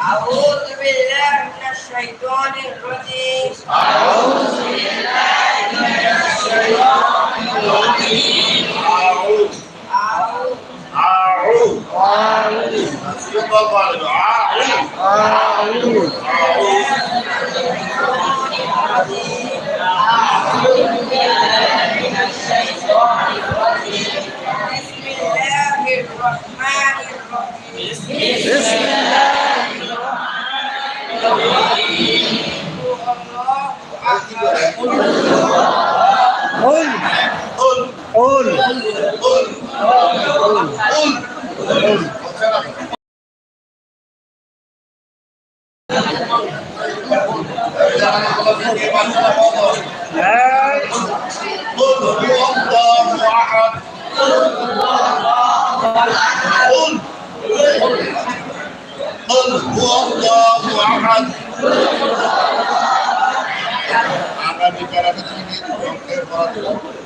أعوذ بالله من الشيطان الرجيم أعوذ أعوذ أعوذ أعوذ أعوذ أعوذ بسم الله الرحمن الرحيم بسم الله أكبر قل قل قل قل قل এই قل هو الله أحد قل قل هو الله আহাদ আগামী কারা থেকে অঙ্কের পড়াতে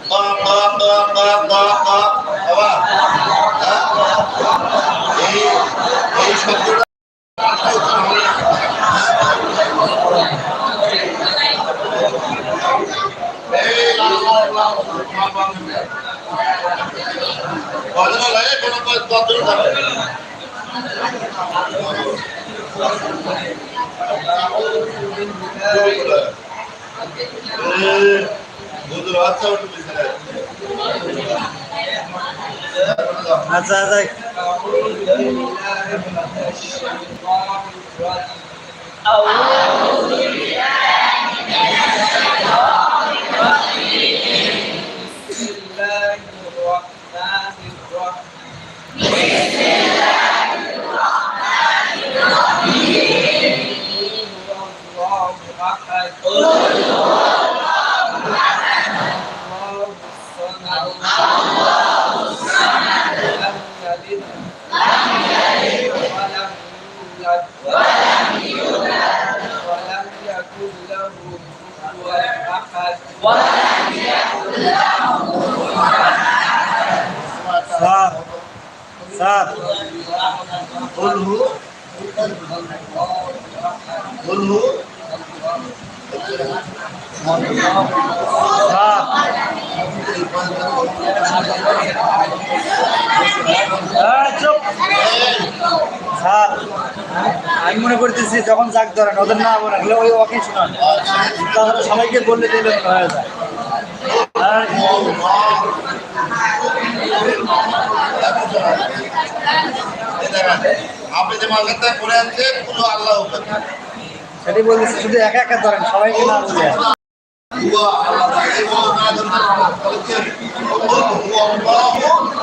বা বা বা বা বা বা বাবা এই আচ্ছা বুঝলে আচ্ছা আচ্ছা। كفوا أحد স্যার স্যার বলহু বলহু স্যার এই, চুপ স্যার আমি মনে করতেছি যখন যাক ধরেন ওদের না বলেন হলে ওই ওকে শোনান তাহলে সবাইকে বললে দিলে হয়ে যায় আর আপনি যে মাঝখানটা করে আনছেন পুরো আল্লাহ সেটাই বলতেছি শুধু একা একা ধরেন সবাইকে না বলে هو هو ما هو الله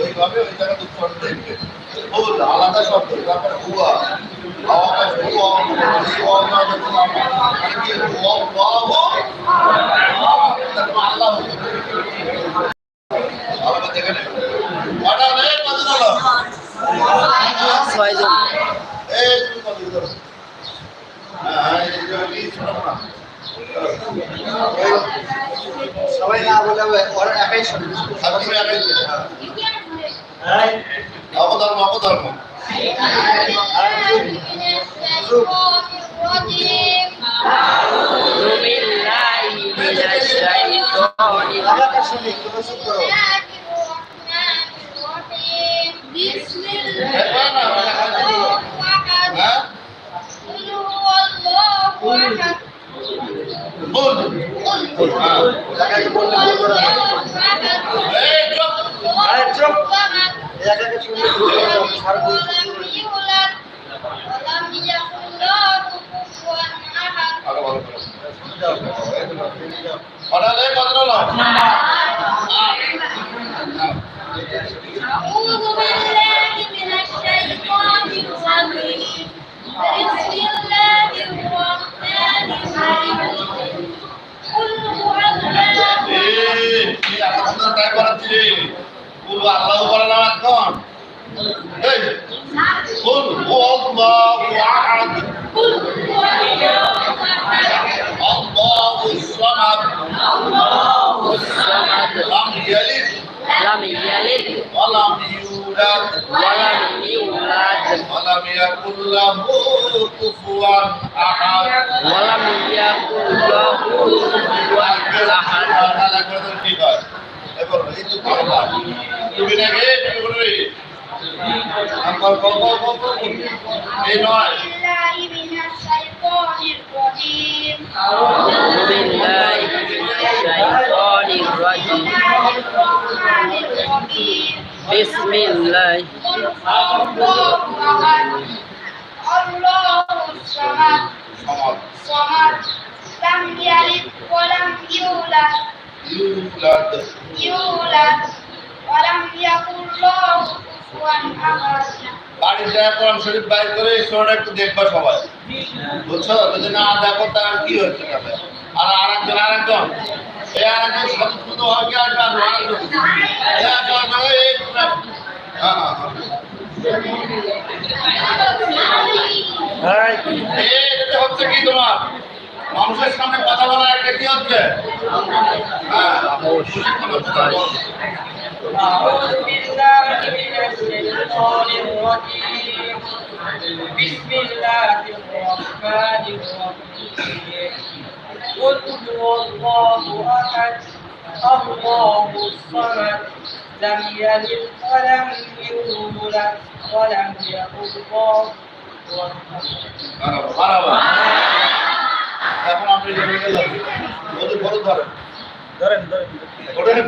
ওইভাবে ওই জায়গা দুঃখ দেখবে বল আলাদা শব্দ তারপরে মানে কি চোখ এক একে শুনে আল্লাহু সামাদ লাম ইয়ালিদ لم يلد ওয়া লাম ইউলাদ ولم يولد ولم يكن له كفوا احد ولم يكن له كفوا احد নাম্বার কত কত এই নয় بالله من الشيطان الرجيم أعوذ بالله من الشيطان الرجيم بسم الله الله الصمد صمد لم يلد বাড়ির কোরআন শরীফ বাইর করে একটু দেখবা সবাই। বুঝছ? যদি না দেখো তার কি হচ্ছে তাহলে? আর কি আর হচ্ছে কি তোমার? মানুষের সামনে কথা বলা একটা কি হচ্ছে? হ্যাঁ أعوذ بالله من الشيطان الرجيم بسم الله الرحمن الرحيم قل هو الله أحد الله الصمد لم يلد ولم يولد ولم يكن له كفوا أحد মারাবা এখন আপনি জেনে গেলেন বলতে বড় ধরেন ধরেন ধরেন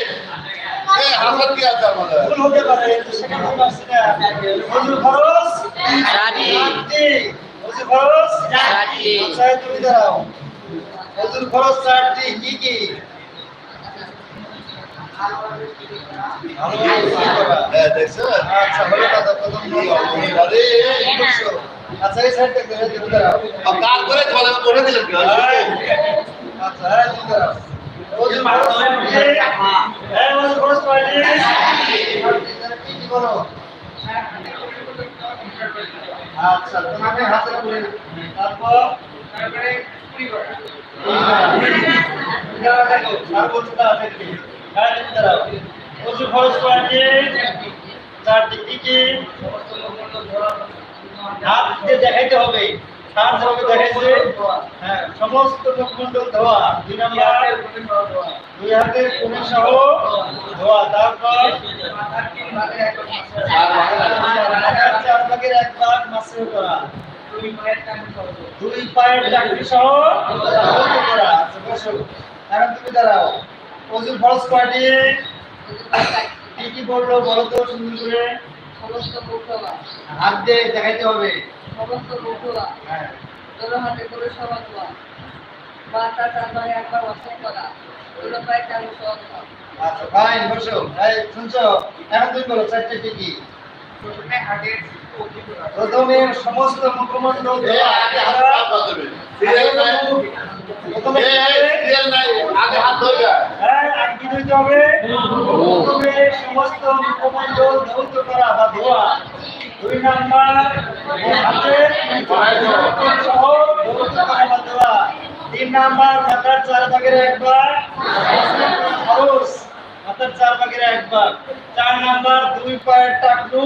কি। আচ্ছা চারটি কি কি? হ্যাঁ আচ্ছা বলো। আচ্ছা তুমি করে দিলেন আচ্ছা আচ্ছা তোমাকে হাতে করে তারপর দাঁড়াও দেখো আর বলছো দেখি হ্যাঁ দাঁড়াও ওজুর খরচ কয়টি চারটি কি? কি হাত দিয়ে দেখাইতে হবে হাত হবে দেখাইছে হ্যাঁ সমস্ত মুখমণ্ডল ধোয়া দুই নাম্বার দুই হাতের কোণে সহ ধোয়া তারপর মাথার চার ভাগের এক ভাগ মাসে করা দুই পায়ের চাকরি সহ করা বসো তুমি দাঁড়াও। ওজুর খরচ কয়টি কি কি বলল বলো তো সুন্দর করে। সমস্ত মুখবা হাত দিয়ে দেখাইতে হবে। সমস্ত মুখবা হ্যাঁ। দোনো হাতে করে সমান হওয়া মাথা চার ভাই একবার অসম করা। দোনো পায়ে সমান হওয়া আচ্ছা ফাইন বসো। এই শুনছো? এখন তুমি বলো চারটে কি কি? প্রথমে হাতের প্রথমে সমস্ত মুখমণ্ডল হ্যাঁ আর কি দিতে হবে? প্রথমে সমস্ত মুখমণ্ডল ধৌত করা বা ধোয়া। দুই নাম্বার হাতে সহ ধৌত করা বা ধোয়া। তিন নাম্বার মাথার চার ভাগের একবার। খরচ মাথার চার ভাগের একবার। চার নাম্বার দুই পায়ের টাকলু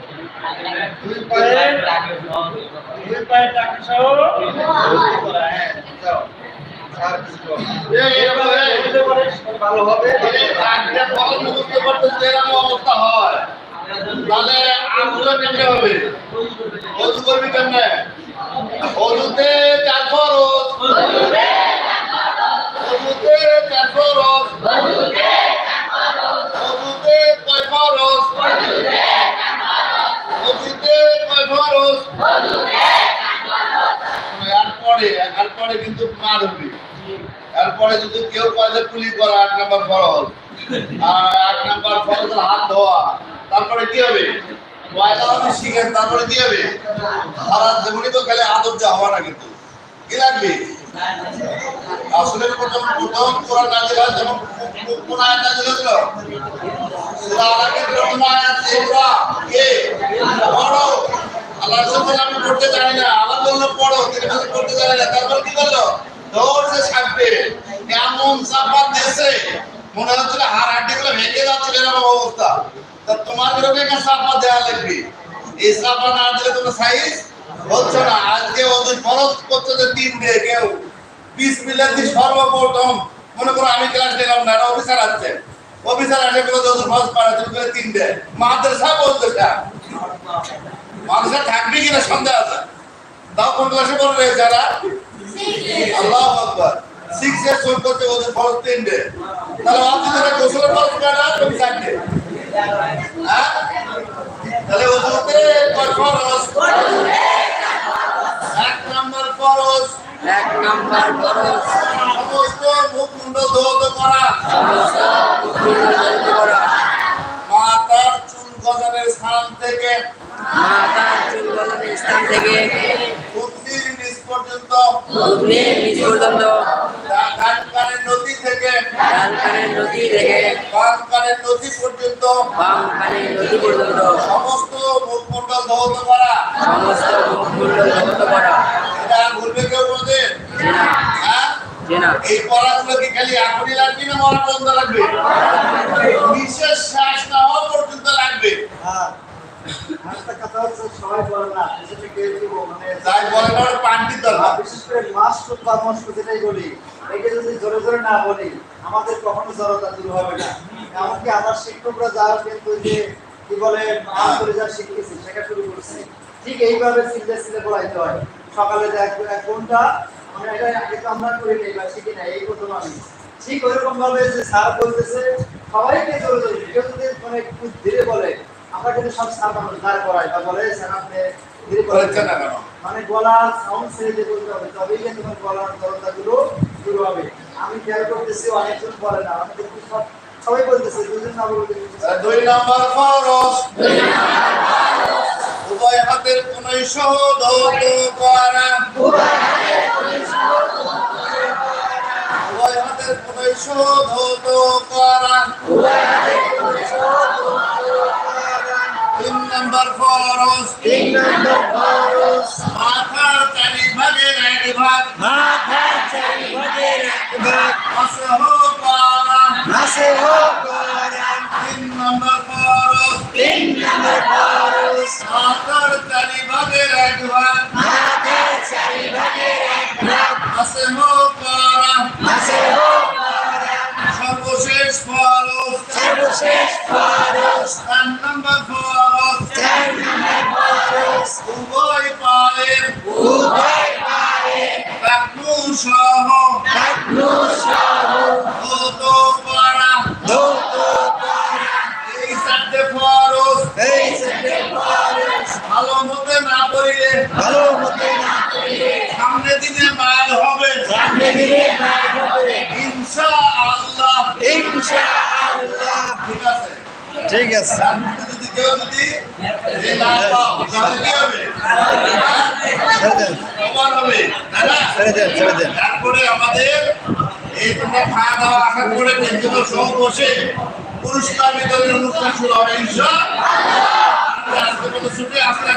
দুই পায়ে দুই অবস্থা হয় তাহলে আমগুলো কেমনে হবে অজু করবি কেমনে অজুতে চার ফরজ এরপরে কিন্তু মার হবে এরপরে যদি কেউ কয় যে কুলি করা আট নাম্বার ফরজ। আর আট নাম্বার ফরজ হাত ধোয়া তারপরে কি হবে? শিখেন তারপরে কি হবে? সারা জীবনই তো খেলে আদর দেওয়া হওয়া না কিন্তু। কি লাগবে? আসলে প্রথম প্রথম কোরআন নাজিল হয় যেমন কোন আয়াত নাজিল হয়েছিল? সূরা আলাকের প্রথম আয়াত সূরা কে? পড়ো আল্লাহ রাসূল আমি পড়তে জানি না, আবার বলল পড়ো তিনি বললেন পড়তে জানি না। তারপর কি করল দৌড়ছে ছাড়বে এমন চাপা দেশে, মনে হচ্ছিল হার হাড্ডি গুলো ভেঙে যাচ্ছিল, এরকম অবস্থা। তা তোমার বিরুদ্ধে একটা চাপা দেওয়া লাগবে। এই চাপা না দিলে তোমার সাইজ হচ্ছে না। আজকে ওদের খরচ করছে যে তিন দিয়ে কেউ। বিশ দিয়ে সর্বপ্রথম। মনে করো আমি ক্লাস নিলাম না অফিসার আছে অফিসার আসে বলে খরচ পাড়া তুমি করে তিন মাদ্রাসা বলতে মাদ্রাসা থাকবে কিনা সন্দেহ আছে? তাও কোন ক্লাসে রয়েছে যারা? আল্লাহ আকবার। সিক্স ইয়ার সোল করতে ওদের খরচ তিন দেয় তাহলে আপনি তারা গোসলের খরচ করে তুমি চারটে। হ্যাঁ? তাহলে ওজুতে খরচ? এক নম্বর খরচ। এক নাম্বার খরচ। সমস্ত মুখ মুন্ড করা। করা চুল গজানের স্থান থেকে। মাথার চুল গজানোর স্থান থেকে। বুদ্ধির নিচ পর্যন্ত। বুদ্ধের নিচ পর্যন্ত। ডান নদী থেকে। ডান নদী থেকে। বাম নদী পর্যন্ত। বাম নদী পর্যন্ত। সমস্ত করা। মুখমণ্ডল ধৌত করা এটা আর ভুলবে কেউ কোনোদিন জেনা হ্যাঁ জেনা এই পড়াগুলো কি খালি এখনই লাগবে না মরা পর্যন্ত লাগবে? বিশেষ শ্বাস না হওয়া পর্যন্ত লাগবে। হ্যাঁ। মানে আমাদের কখনো জড়তা দূর হবে না। এমনকি আমার শিক্ষকরা যারা কিন্তু যে কি বলে যা শিখতেছি শেখা শুরু করছি। ঠিক এইভাবে সিলে সিলে পড়াইতে হয়। সকালে এক ঘণ্টা এটা আগে তো আমরা করি নাই বা শিখি নাই এই প্রথম আমি। ঠিক ওইরকম ভাবে যে স্যার বলতেছে সবাইকে জোরে জোরে কেউ যদি মানে একটু ধীরে বলে আমরা কিন্তু সব স্যার মানুষ দাঁড় করাই বা বলে স্যার আপনি ধীরে বলেছে না কেন? মানে গলা সাউন্ড ছেড়ে দিয়ে বলতে হবে তবেই কিন্তু তোমার গলার দরজা শুরু হবে। আমি খেয়াল করতেছি অনেকজন বলে না আমি কিন্তু সব সবাই বলতেছে দুজন না বলতে দুই নাম্বার ফরজ। উভয় হাতের কোনই সহ ধৌত করা উভয় ধৌত করা তিন নাম্বার ফরজ তিন নম্বর খরচ মাথার চারি ভাগের এক ভাগ। মাথার চারি ভাগের এক ভাগ। অসহ করা নাসে হোক করান তিন নাম্বার ফরজ তিন নম্বর খরচ মাথার চারি ভাগের এক ভাগ মাথার চারি ভাগের এক ভাগ অসহ করা নাসে সর্বশেষ খরচ চার নম্বর ফরজ চার নম্বর খরচ উভয় পায়ের উভয় পায়ে টাকলু সহ টাকলু সহ ধৌত করা ধৌত করা এই চারটে ফরজ এই চারটে খরচ ভালো মতে না করিলে ভালো ঠিক আছে। তারপরে আমাদের এই তোমরা খাওয়া দাওয়া করে বসে পুরস্কার বিতরণের অনুষ্ঠান শুরু হবে আজকে ছুটি আসলে